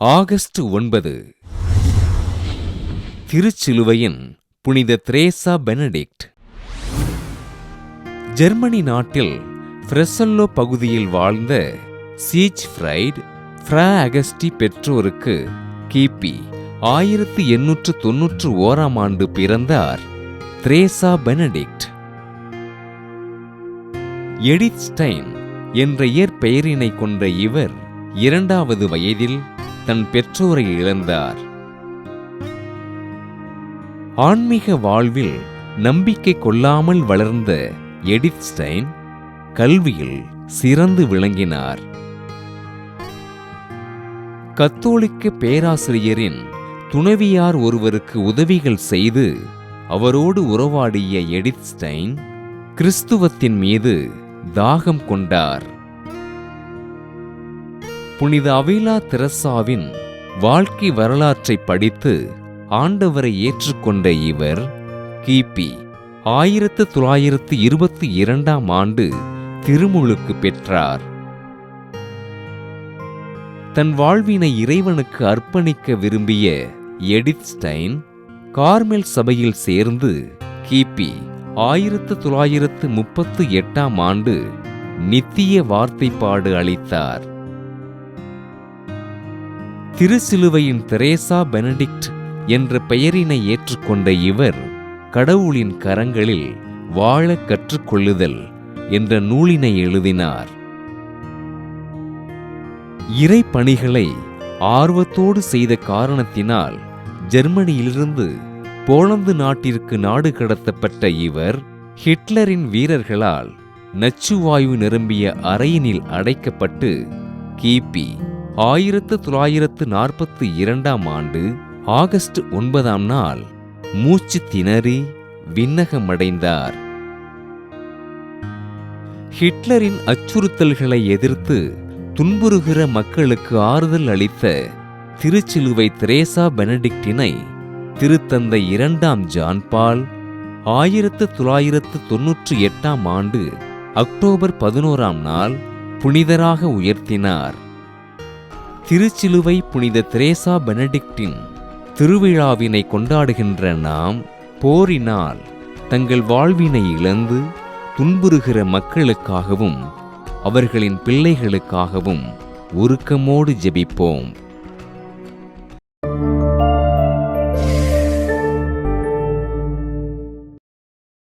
August ஒன்பது. திருச்சிலுவையின் புனித Teresa Benedict. Germany நாட்டில் ஃப்ரெசல்லோ பகுதியில் வாழ்ந்த சீச் ஃப்ரைட் ஃப்ரா அகஸ்டி பெற்றோருக்கு கிபி ஆயிரத்தி எண்ணூற்று தொன்னூற்று ஓராம் ஆண்டு பிறந்தார் திரேசா பெனடிக்ட். எடித் ஸ்டைன் என்ற இயற்பெயரினை கொண்ட இவர் இரண்டாவது வயதில் தன் பெற்றோரை இழந்தார். ஆன்மீக வாழ்வில் நம்பிக்கை கொள்ளாமல் வளர்ந்த எடித்ஸ்டைன் கல்வியில் சிறந்து விளங்கினார். கத்தோலிக்க பேராசிரியரின் துணைவியார் ஒருவருக்கு உதவிகள் செய்து அவரோடு உறவாடிய எடித் ஸ்டைன் கிறிஸ்துவத்தின் மீது தாகம் கொண்டார். புனித அவிலா தெரசாவின் வாழ்க்கை வரலாற்றை படித்து ஆண்டவரை ஏற்றுக்கொண்ட இவர் கிபி. ஆயிரத்து தொள்ளாயிரத்து இருபத்தி இரண்டாம் ஆண்டு திருமுழுக்கு பெற்றார். தன் வாழ்வினை இறைவனுக்கு அர்ப்பணிக்க விரும்பிய எடித் ஸ்டைன் கார்மெல் சபையில் சேர்ந்து கிபி. ஆயிரத்து தொள்ளாயிரத்து முப்பத்து எட்டாம் ஆண்டு நித்திய வார்த்தைப்பாடு அளித்தார். திருச்சிலுவையின் தெரேசா பெனடிக்ட் என்ற பெயரினை ஏற்றுக்கொண்ட இவர் கடவுளின் கரங்களில் வாழ கற்றுக்கொள்ளுதல் என்ற நூலினை எழுதினார். இறை பணிகளை ஆர்வத்தோடு செய்த காரணத்தினால் ஜெர்மனியிலிருந்து போலந்து நாட்டிற்கு நாடு கடத்தப்பட்ட இவர் ஹிட்லரின் வீரர்களால் நச்சுவாயு நிரம்பிய அறையினில் அடைக்கப்பட்டு கிபி ஆயிரத்து தொள்ளாயிரத்து நாற்பத்தி இரண்டாம் ஆண்டு ஆகஸ்ட் ஒன்பதாம் நாள் மூச்சு திணறி விண்ணகமடைந்தார். ஹிட்லரின் அச்சுறுத்தல்களை எதிர்த்து துன்புறுகிற மக்களுக்கு ஆறுதல் அளித்த திருச்சிலுவை திரேசா பெனடிக்டினை திருத்தந்தை இரண்டாம் ஜான்பால் ஆயிரத்து தொள்ளாயிரத்து தொன்னூற்றி எட்டாம் ஆண்டு அக்டோபர் பதினோராம் நாள் புனிதராக உயர்த்தினார். திருச்சிலுவை புனித திரேசா பெனடிக்டின் திருவிழாவினை கொண்டாடுகின்ற நாம் போரினால் தங்கள் வாழ்வினை இழந்து துன்புறுகிற மக்களுக்காகவும் அவர்களின் பிள்ளைகளுக்காகவும் உருக்கமோடு ஜெபிப்போம்.